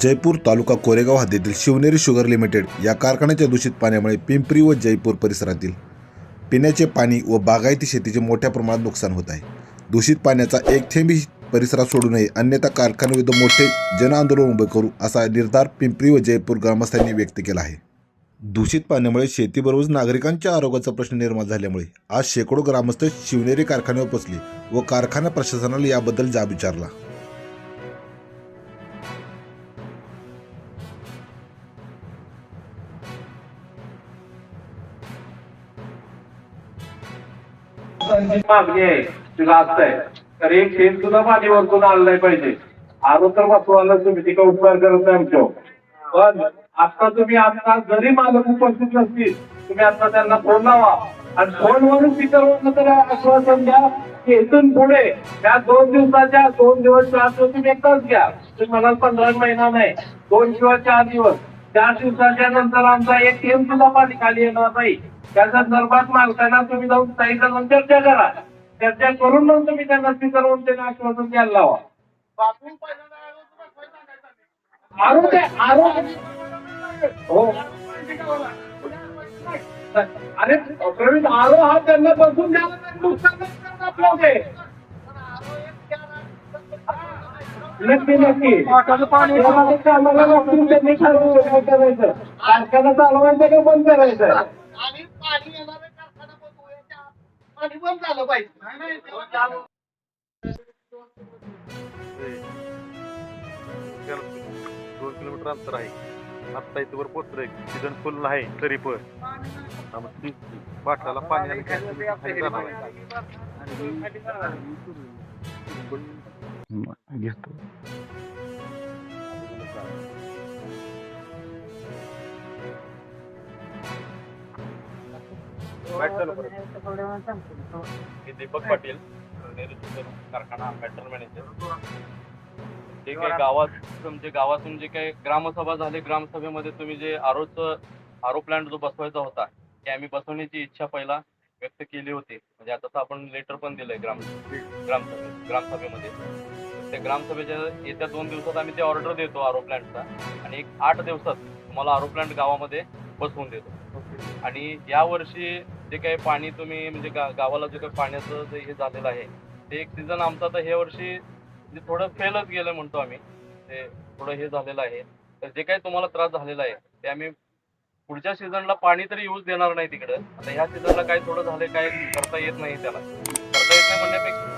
जयपूर तालुका कोरेगाव हद्दीतील Shivneri sugar limited या कारखान्याच्या दूषित पाण्यामुळे पिंपरी व जयपूर परिसरातील पिण्याचे पाणी व बागायती शेतीचे मोठ्या प्रमाणात नुकसान होत आहे. दूषित पाण्याचा एक थेंबही परिसरात सोडू नये अन्यथा कारखान्याविरुद्ध मोठे जनआंदोलन उभे करू असा निर्धार पिंपरी व जयपूर ग्रामस्थांनी व्यक्त केला आहे. दूषित पाण्यामुळे शेतीबरोबरच नागरिकांच्या आरोग्याचा प्रश्न निर्माण झाल्यामुळे आज शेकडो ग्रामस्थ शिवनेरी कारखान्यावर पोचले व कारखाना प्रशासनाला याबद्दल जाब विचारला. त्यांची मागणी आहे ती लास्ट आहे. तर एक शेत सुद्धा पाणी वरतून आलं नाही पाहिजे. अगोदर तर वाचवायला तुम्ही तिका उपकार करत नाही आमच्या पण आता तुम्ही आता जरी मालक उपस्थित नसतील तुम्ही आता त्यांना फोन लावा. आणि फोनवरून स्पीकरवरून तर आश्वासन द्या की इथून पुढे त्या दोन दिवसाच्या दोन दिवस चार दिवस तुम्ही एकच घ्या. तुम्ही म्हणाल पंधरा महिना नाही दोन किंवा चार दिवस. चार दिवसाच्या नंतर आमचा एक टीम सुद्धा पाणी खाली येणार नाही. त्या संदर्भात मालकांना तुम्ही जाऊन काही जणांना चर्चा करा. चर्चा करून मग तुम्ही त्यांना स्पीकरवरून त्यांना आश्वासन द्यायला लावा. आरोप आहे आरोप हो. अरे प्रवीण आरो हा त्यांना बसून द्यावा नुकसान आपलं ते. नक्की नक्की. त्यांनी ठरवलं काय करायचं. कारखाना चालवायचं का बंद करायचं आणि पाणी येणारे कारखाना बंद व्हायच्या आत पाणी बंद झालं पाहिजे दोन किलोमीटर अंतर आहे. आत्ता इथं वर पोचलोय सीझन फुल आहे तरी पण. बाटल्याला पाणी आलं मी दीपक पाटील नेहरू कारखाना मॅनेजर. जे काही गावात तुमचे गावातून जे काही ग्रामसभा झाली ग्रामसभेमध्ये तुम्ही जे आरोचं आरो प्लांट जो बसवायचा होता ते आम्ही बसवण्याची इच्छा पहिला व्यक्त केली होती. म्हणजे आता आपण लेटर पण दिलंय ग्राम ग्रामसभे ग्रामसभेमध्ये. त्या ग्रामसभेच्या येत्या दोन दिवसात आम्ही ते ऑर्डर देतो आरो प्लांटचा. आणि एक आठ दिवसात तुम्हाला आरो प्लांट गावामध्ये बसवून देतो. आणि या वर्षी जे काही पाणी तुम्ही म्हणजे गा गावाला जे काही पाण्याचं जे हे झालेलं आहे ते एक सीझन आमचं आता ह्या वर्षी म्हणजे थोडं फेलच गेलं म्हणतो आम्ही. ते थोडं हे झालेलं आहे. तर जे काही तुम्हाला त्रास झालेला आहे ते आम्ही पुढच्या सीझनला पाणी तरी यूज देणार नाही तिकडं. आता ह्या सीझनला काय थोडं झालं काय करता येत नाही त्याला. करता येत नाही म्हणण्यापेक्षा.